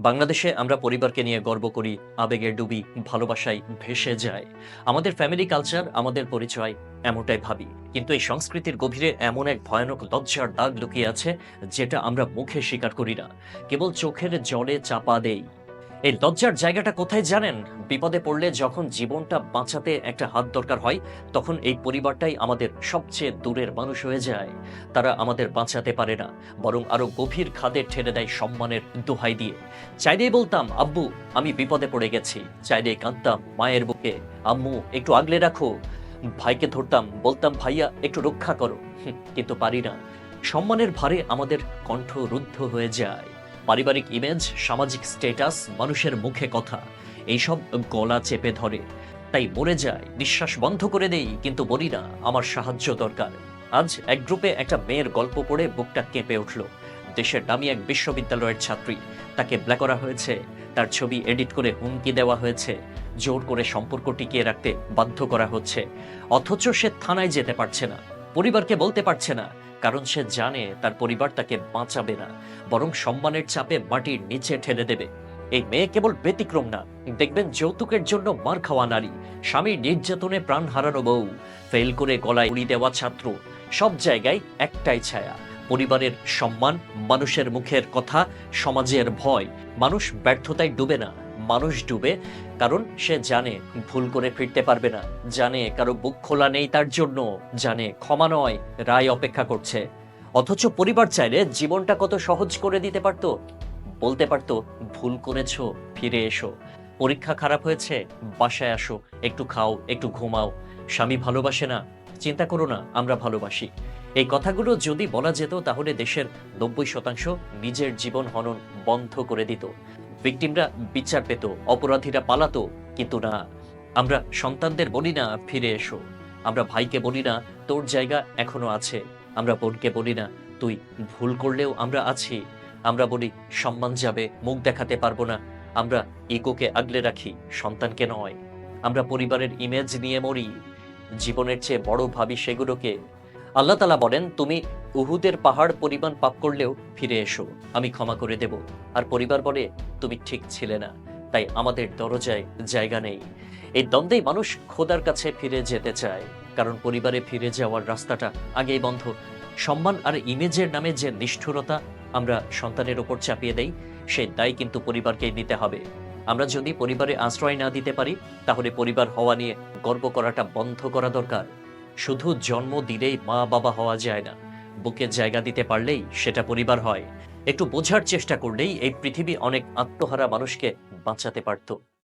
বাংলাদেশে আমরা পরিবারকে নিয়ে গর্ব করি আবেগে ডুবি, ভালোবাসায় ভেসে যায়। আমাদের ফ্যামিলি কালচার আমাদের পরিচয় এমনটাই ভাবি। কিন্তু এই সংস্কৃতির গভীরে এমন এক ভয়ানক লজ্জার দাগ লুকিয়ে আছে, যেটা আমরা মুখে স্বীকার করি না। কেবল চোখের জলে চাপা দেই। এই লজ্জার জায়গাটা কোথায় জানেন? বিপদে পড়লে যখন জীবনটা বাঁচাতে একটা হাত দরকার হয়, তখন এই পরিবারটাই আমাদের সবচেয়ে দূরের মানুষ হয়ে যায়। তারা আমাদের বাঁচাতে পারে না, বরং আরও গভীর খাদে ঠেলে দেয় সম্মানের দোহাই দিয়ে। চাইলেই বলতাম, আব্বু, আমি বিপদে পড়ে গেছি। চাইলেই কাঁদতাম, মায়ের বুকে, আম্মু, একটু আগলে রাখো। ভাইকে ধরতাম, বলতাম, ভাইয়া, একটু রক্ষা করো। কিন্তু পারি না। সম্মানের ভারে আমাদের কণ্ঠ রুদ্ধ হয়ে যায়। পারিবারিক ইমেজ সামাজিক স্ট্যাটাস মানুষের মুখে কথা, এইসব গলা চেপে ধরে। তাই মরে যায়, নিঃশ্বাস বন্ধ করে দেই, কিন্তু বলি না আমার সাহায্য দরকার। আজ এক গ্রুপে একটা মেয়ের গল্প পড়ে বুকটা কেঁপে উঠল। দেশের দামি এক বিশ্ববিদ্যালয়ের ছাত্রী, তাকে ব্ল্যাক করা হয়েছে। তার ছবি এডিট করে হুমকি দেওয়া হয়েছে। জোর করে সম্পর্ক টিকিয়ে রাখতে বাধ্য করা হচ্ছে। অথচ সে থানায় যেতে পারছে না। পরিবারকে বলতে পারছে না। কারণ সে জানে তার পরিবার তাকে বাঁচাবে না, বরং সম্মানের চাপে মাটির নিচে ঠেলে দেবে। এই মেয়ে কেবল ব্যতিক্রম না, দেখবেন যৌতুকের জন্য মার খাওয়া নারী স্বামীর নির্যাতনে প্রাণ হারানো বউ, ফেল করে গলায় উড়ি দেওয়া ছাত্র, সব জায়গায় একটাই ছায়া, পরিবারের সম্মান, মানুষের মুখের কথা, সমাজের ভয়, মানুষ ব্যর্থতায় ডুবে না। মানুষ ডুবে, কারণ সে জানে ভুল করে ফিরতে পারবে না। জানে কারও বুক খোলা নেই তার জন্য, জানে ক্ষমা নয়, রায় অপেক্ষা করছে। অথচ পরিবার চাইলে জীবনটা কত সহজ করে দিতে পারতো। বলতে পারতো, ভুল করেছ, ফিরে এসো। পরীক্ষা খারাপ হয়েছে, বাসায় আসো, একটু খাও, একটু ঘুমাও। স্বামী ভালোবাসে না, চিন্তা করো না, আমরা ভালোবাসি। এই কথাগুলো যদি বলা যেত, তাহলে দেশের নব্বই শতাংশ নিজের জীবন হনন বন্ধ করে দিত। ভিকটিমরা বিচার পেত, অপরাধীরা পালাতো, কিন্তু না। আমরা সন্তানদের বলি না ফিরে এসো। আমরা ভাইকে বলি না তোর জায়গা এখনও আছে। আমরা বোনকে বলি না তুই ভুল করলেও আমরা আছি। আমরা বলি, সম্মান যাবে, মুখ দেখাতে পারব না। আমরা ইগোকে আগলে রাখি, সন্তানকে নয়। আমরা পরিবারের ইমেজ নিয়ে মরি। জীবনের চেয়ে বড় ভাবি সেগুলোকে। আল্লাহ তালা বলেন, তুমি উহুদের পাহাড় পরিমাণ পাপ করলেও ফিরে এসো, আমি ক্ষমা করে দেব। আর পরিবার বলে, তুমি ঠিক ছিলে না, তাই আমাদের দরজায় জায়গা নেই। এই দ্বন্দ্বেই মানুষ খোদার কাছে ফিরে যেতে চায়, কারণ পরিবারে ফিরে যাওয়ার রাস্তাটা আগেই বন্ধ। সম্মান আর ইমেজের নামে যে নিষ্ঠুরতা আমরা সন্তানের ওপর চাপিয়ে দেই সেই দায় কিন্তু পরিবারকেই নিতে হবে। আমরা যদি পরিবারে আশ্রয় না দিতে পারি, তাহলে পরিবার হওয়া নিয়ে গর্ব করাটা বন্ধ করা দরকার। শুধু জন্ম দিলেই মা বাবা হওয়া যায় না। বুকে জায়গা দিতে পারলেই সেটা পরিবার হয়। একটু বোঝার চেষ্টা করলেই এই পৃথিবী অনেক আত্মহারা মানুষকে বাঁচাতে পারত।